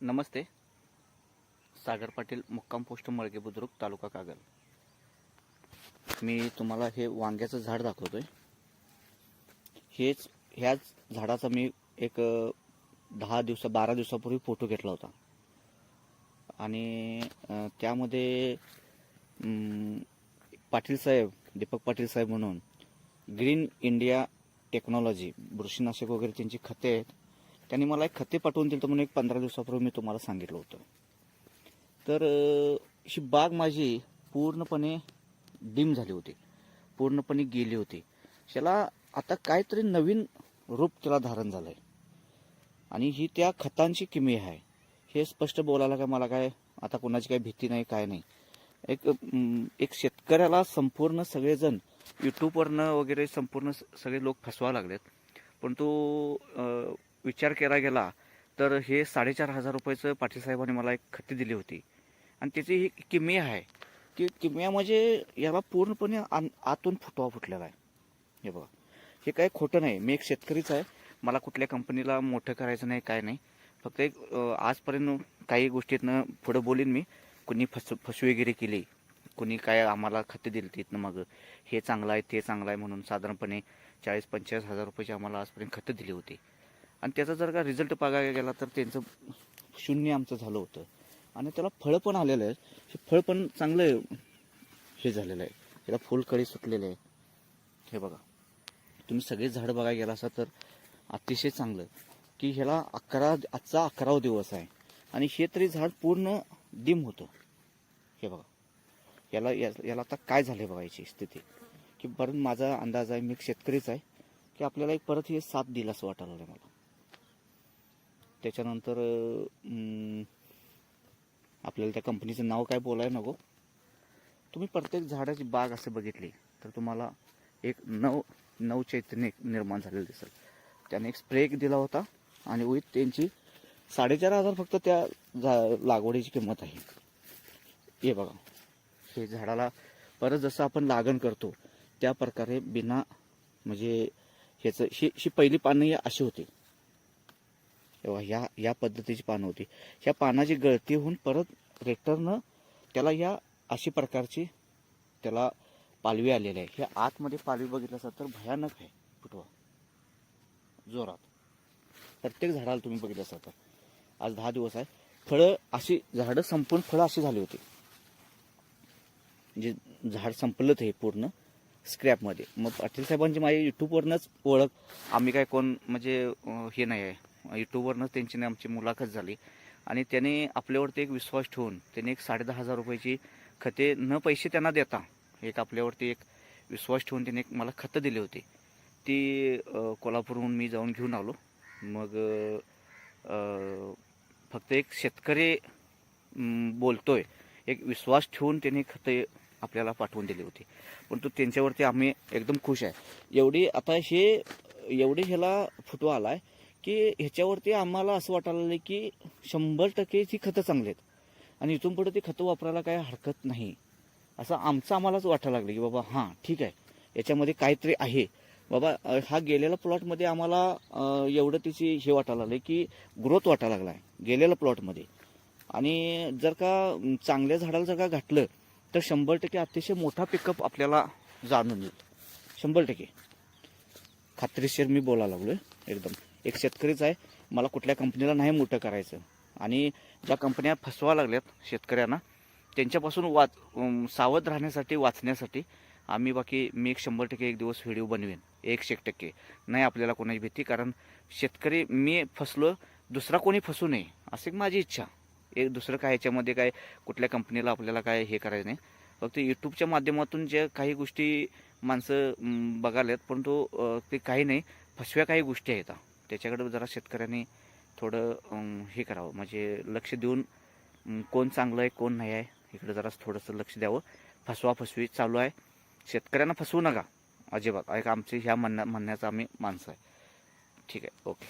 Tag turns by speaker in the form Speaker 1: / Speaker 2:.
Speaker 1: नमस्ते. सागर पाटील मुक्काम पोस्ट मळगे बुद्रुक तालुका कागल. मी तुम्हाला हे वांग्याचं झाड दाखवतोय. हेच ह्याच झाडाचा मी एक दहा दिवसा बारा दिवसापूर्वी फोटो घेतला होता. आणि त्यामध्ये पाटील साहेब दीपक पाटील साहेब म्हणून ग्रीन इंडिया टेक्नॉलॉजी बुरशीनाशक वगैरे त्यांची खते आहेत. त्यांनी मला एक खते पाठवून दिलं म्हणून एक पंधरा दिवसापूर्वी मी तुम्हाला सांगितलं होतं. तर ही बाग माझी पूर्णपणे डिम झाली होती. पूर्णपणे गेली होती. त्याला आता काहीतरी नवीन रूप त्याला धारण झालं आहे आणि ही त्या खतांची किमी आहे. हे स्पष्ट बोलायला काय मला काय आता कोणाची काही भीती नाही काय नाही. एक एक शेतकऱ्याला संपूर्ण सगळेजण यूट्यूबवरनं वगैरे संपूर्ण स- सगळे लोक फसवा लागलेत. पण तो विचार केला गेला तर हे साडेचार हजार रुपयाचं पाटीलसाहेबांनी मला एक खत्ती दिली होती. आणि त्याची ही किमया आहे. की किमिया म्हणजे याला पूर्णपणे आतून फुटवा फुटलेला आहे. हे बघा. हे काही खोटं नाही. मी एक शेतकरीच आहे. मला कुठल्या कंपनीला मोठं करायचं नाही काय नाही. फक्त एक आजपर्यंत काही गोष्टीतनं पुढं बोलीन मी. कुणी फस फसवेगिरी केली. कुणी काय आम्हाला खते दिली तिथनं मग. हे चांगलं आहे ते चांगलं आहे म्हणून साधारणपणे चाळीस पंचेचाळीस हजार रुपयाची आम्हाला आजपर्यंत खतं दिली होती. आणि त्याचा जर का रिझल्ट बघायला गेला तर त्यांचं शून्य आमचं झालं होतं. आणि त्याला फळं पण आलेलं आहे. हे फळ पण चांगलं हे झालेलं आहे. त्याला फुलकळी सुटलेले आहे. हे बघा. तुम्ही सगळे झाड बघायला गेला असा तर अतिशय चांगलं. की ह्याला अकरा आजचा अकरावा दिवस आहे. आणि हे तरी झाड पूर्ण डिम होतं. हे बघा. याला या- याला आता काय झाले बघायची स्थिती? की परत माझा अंदाज आहे मी शेतकरीच आहे की आपल्याला एक परत हे साथ दिला असं वाटायला मला. त्याच्यानंतर आपल्याला त्या कंपनीचं नाव काय बोलाय नको. तुम्ही प्रत्येक झाडाची बाग असं बघितली तर तुम्हाला एक नव नव चैतन्य निर्माण झालेलं दिसेल. त्याने एक स्प्रे दिला होता आणि विथ त्यांची साडेचार हजार फक्त त्या झा- लागवडीची किंमत आहे. हे बघा हे झाडाला परत जसं आपण लागण करतो त्या प्रकारे बिना म्हणजे ह्याचं ही ही पहिली पानं अशी होती. तेव्हा ह्या या पद्धतीची पानं होती. ह्या पानाची गळती होऊन परत रेक्टरनं त्याला या अशी प्रकारची त्याला पालवी आलेली आहे. ह्या आतमध्ये पालवी बघितलं असं तर भयानक आहे फुटवा. जोरात. प्रत्येक झाडाला तुम्ही बघितलं असं तर. आज दहा दिवस आहे. फळं अशी झाडं संपून फळं अशी झाली होती. जे झाड संपलं ते पूर्ण स्क्रॅपमध्ये मग पाटील साहेबांची माझ्या युट्यूबवरनंच ओळख. आम्ही काय कोण म्हणजे हे नाही आहे. युट्यूबवरनंच त्यांची आमची मुलाखत झाली. आणि त्याने आपल्यावरती एक विश्वास ठेवून त्याने एक साडे दहा हजार रुपयाची खते न पैसे त्यांना देता एक आपल्यावरती एक विश्वास ठेवून त्याने एक मला खतं दिली होती. ती कोल्हापूरहून मी जाऊन घेऊन आलो. मग फक्त एक शेतकरी बोलतोय एक विश्वास ठेवून त्यांनी खते आपल्याला पाठवून दिली होती. परंतु त्यांच्यावरती आम्ही एकदम खुश आहे. एवढी आता हे एवढी ह्याला फुटवा आहे की ह्याच्यावरती आम्हाला असं वाटायला लागलं की शंभर टक्के ती खतं चांगली आहेत. आणि इथून पुढे ती खतं वापरायला काय हरकत नाही. असं आमचं आम्हालाच वाटायला लागलं की बाबा हां ठीक आहे. याच्यामध्ये काहीतरी आहे. बाबा हा गेलेल्या प्लॉटमध्ये आम्हाला एवढं तिची हे वाटायला लागलं की ग्रोथ वाटायला लागला आहे गेलेल्या प्लॉटमध्ये. आणि जर का चांगल्या झाडाला जर का घातलं तर शंभर टक्के अतिशय मोठा पिकअप आपल्याला जाणून येईल. शंभर टक्के. खात्रीशीर मी बोलायला लागलो एकदम. एक शेतकरीच आहे. मला कुठल्या कंपनीला नाही मोठं करायचं. आणि ज्या कंपन्या फसवा लागल्यात शेतकऱ्यांना त्यांच्यापासून वाच सावध राहण्यासाठी वाचण्यासाठी आम्ही बाकी मी एक शंभर टक्के एक दिवस व्हिडिओ बनवेन. एकशे एक टक्के. नाही आपल्याला कोणाची भीती कारण शेतकरी मी फसलो दुसरा कोणी फसू नये अशी एक माझी इच्छा. एक दुसरं काय याच्यामध्ये काय कुठल्या कंपनीला आपल्याला काय हे करायचं नाही. फक्त यूट्यूबच्या माध्यमातून ज्या काही गोष्टी माणसं बघाल्यात परंतु ते काही नाही. फसव्या काही गोष्टी आहेत. त्याच्याकडे जरा शेतकऱ्यांनी थोडं हे करावं. म्हणजे लक्ष देऊन कोण चांगलं आहे कोण नाही आहे इकडे जरा थोडंसं लक्ष द्यावं. फसवा फसवी चालू आहे. शेतकऱ्यांना फसवू नका अजिबात. ऐक आमची ह्या म्हणण्या म्हणण्याचं आम्ही माणसं आहे. ठीक आहे ओके.